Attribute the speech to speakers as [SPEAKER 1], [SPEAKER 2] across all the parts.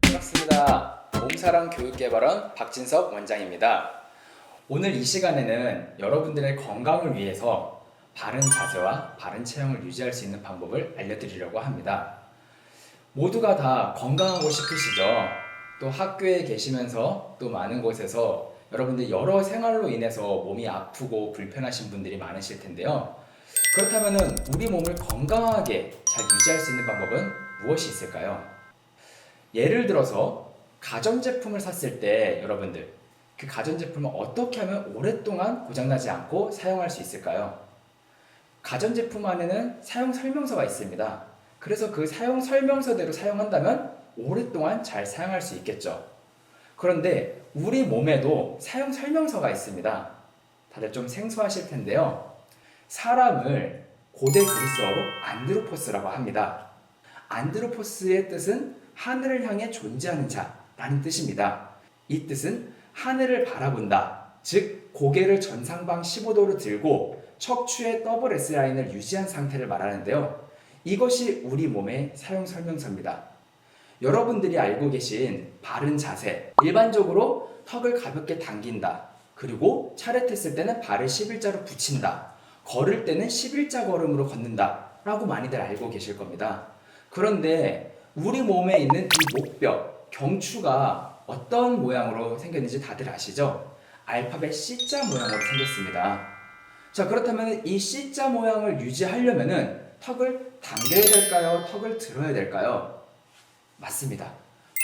[SPEAKER 1] 반갑습니다. 몸사랑 교육개발원 박진석 원장입니다. 오늘 이 시간에는 여러분들의 건강을 위해서 바른 자세와 바른 체형을 유지할 수 있는 방법을 알려드리려고 합니다. 모두가 다 건강하고 싶으시죠? 또 학교에 계시면서 또 많은 곳에서 여러분들 여러 생활로 인해서 몸이 아프고 불편하신 분들이 많으실 텐데요. 그렇다면 우리 몸을 건강하게 잘 유지할 수 있는 방법은 무엇이 있을까요? 예를 들어서 가전제품을 샀을 때 여러분들 그 가전제품을 어떻게 하면 오랫동안 고장나지 않고 사용할 수 있을까요? 가전제품 안에는 사용 설명서가 있습니다. 그래서 그 사용 설명서대로 사용한다면 오랫동안 잘 사용할 수 있겠죠. 그런데 우리 몸에도 사용 설명서가 있습니다. 다들 좀 생소하실 텐데요. 사람을 고대 그리스어로 안드로포스라고 합니다. 안드로포스의 뜻은 하늘을 향해 존재하는 자라는 뜻입니다. 이 뜻은 하늘을 바라본다. 즉, 고개를 전상방 15도로 들고 척추의 더블 S 라인을 유지한 상태를 말하는데요. 이것이 우리 몸의 사용 설명서입니다. 여러분들이 알고 계신 바른 자세, 일반적으로 턱을 가볍게 당긴다. 그리고 차렷했을 때는 발을 11자로 붙인다. 걸을 때는 11자 걸음으로 걷는다. 라고 많이들 알고 계실 겁니다. 그런데 우리 몸에 있는 이 목뼈, 경추가 어떤 모양으로 생겼는지 다들 아시죠? 알파벳 C자 모양으로 생겼습니다. 자, 그렇다면 이 C자 모양을 유지하려면은 턱을 당겨야 될까요? 턱을 들어야 될까요? 맞습니다.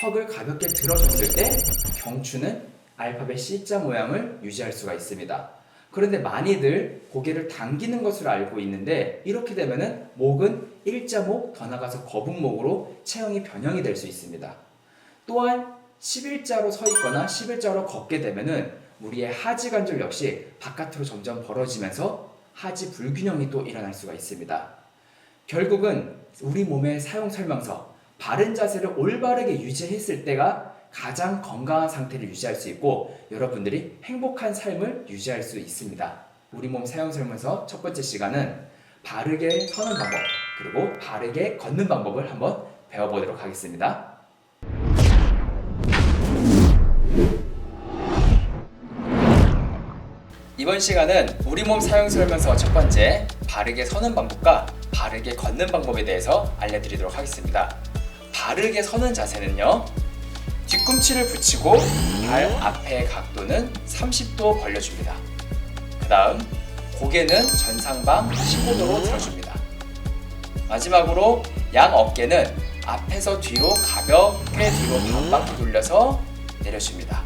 [SPEAKER 1] 턱을 가볍게 들어줬을 때 경추는 알파벳 C자 모양을 유지할 수가 있습니다. 그런데 많이들 고개를 당기는 것으로 알고 있는데 이렇게 되면은 목은 일자목 더 나가서 거북목으로 체형이 변형이 될 수 있습니다. 또한 11자로 서 있거나 11자로 걷게 되면은 우리의 하지 관절 역시 바깥으로 점점 벌어지면서 하지 불균형이 또 일어날 수가 있습니다. 결국은 우리 몸의 사용 설명서 바른 자세를 올바르게 유지했을 때가 가장 건강한 상태를 유지할 수 있고 여러분들이 행복한 삶을 유지할 수 있습니다. 우리 몸 사용 설명서 첫 번째 시간은 바르게 서는 방법 그리고 바르게 걷는 방법을 한번 배워보도록 하겠습니다. 이번 시간은 우리 몸 사용 설명서 첫 번째 바르게 서는 방법과 바르게 걷는 방법에 대해서 알려드리도록 하겠습니다. 바르게 서는 자세는요. 뒤꿈치를 붙이고 발 앞의 각도는 30도 벌려줍니다. 그 다음 고개는 전상방 15도로 들어줍니다. 마지막으로 양 어깨는 앞에서 뒤로 가볍게 뒤로 반바퀴 돌려서 내려줍니다.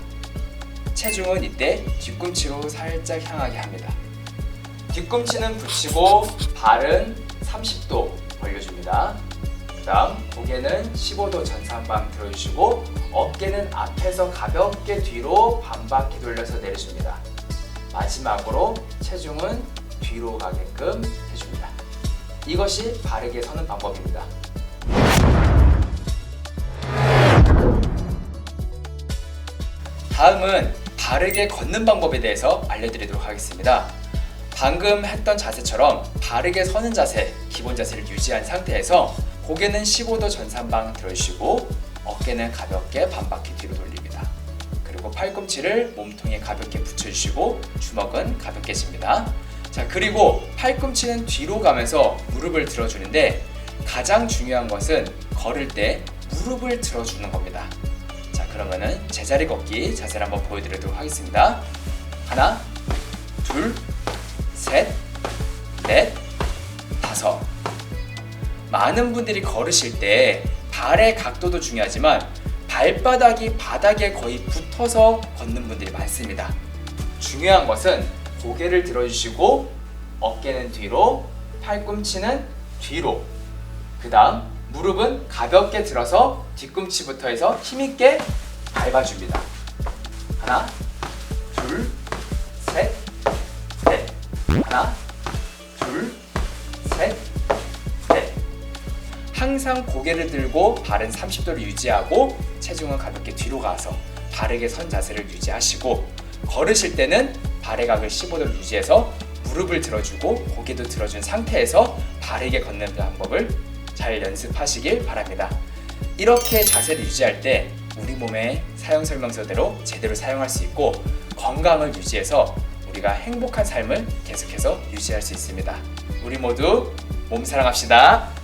[SPEAKER 1] 체중은 이때 뒤꿈치로 살짝 향하게 합니다. 뒤꿈치는 붙이고 발은 30도 벌려줍니다. 그 다음 고개는 15도 전상방 들어주시고 어깨는 앞에서 가볍게 뒤로 반바퀴 돌려서 내려줍니다. 마지막으로 체중은 뒤로 가게끔 해줍니다. 이것이 바르게 서는 방법입니다. 다음은 바르게 걷는 방법에 대해서 알려드리도록 하겠습니다. 방금 했던 자세처럼 바르게 서는 자세, 기본 자세를 유지한 상태에서 고개는 15도 전산방 들어주시고 어깨는 가볍게 반바퀴 뒤로 돌립니다. 그리고 팔꿈치를 몸통에 가볍게 붙여주시고 주먹은 가볍게 칩니다. 자 그리고 팔꿈치는 뒤로 가면서 무릎을 들어주는데 가장 중요한 것은 걸을 때 무릎을 들어주는 겁니다. 자 그러면은 제자리 걷기 자세를 한번 보여드리도록 하겠습니다. 하나, 둘, 셋, 넷, 다섯. 많은 분들이 걸으실 때 발의 각도도 중요하지만 발바닥이 바닥에 거의 붙어서 걷는 분들이 많습니다. 중요한 것은 고개를 들어주시고 어깨는 뒤로, 팔꿈치는 뒤로. 그 다음 무릎은 가볍게 들어서 뒤꿈치부터 해서 힘있게 밟아줍니다. 하나, 둘, 셋, 넷. 하나, 둘, 셋, 넷. 항상 고개를 들고 발은 30도를 유지하고 체중은 가볍게 뒤로 가서 바르게 선 자세를 유지하시고 걸으실 때는 발의 각을 15도를 유지해서 무릎을 들어주고 고개도 들어준 상태에서 바르게 걷는 방법을 잘 연습하시길 바랍니다. 이렇게 자세를 유지할 때 우리 몸의 사용 설명서대로 제대로 사용할 수 있고 건강을 유지해서 우리가 행복한 삶을 계속해서 유지할 수 있습니다. 우리 모두 몸 사랑합시다.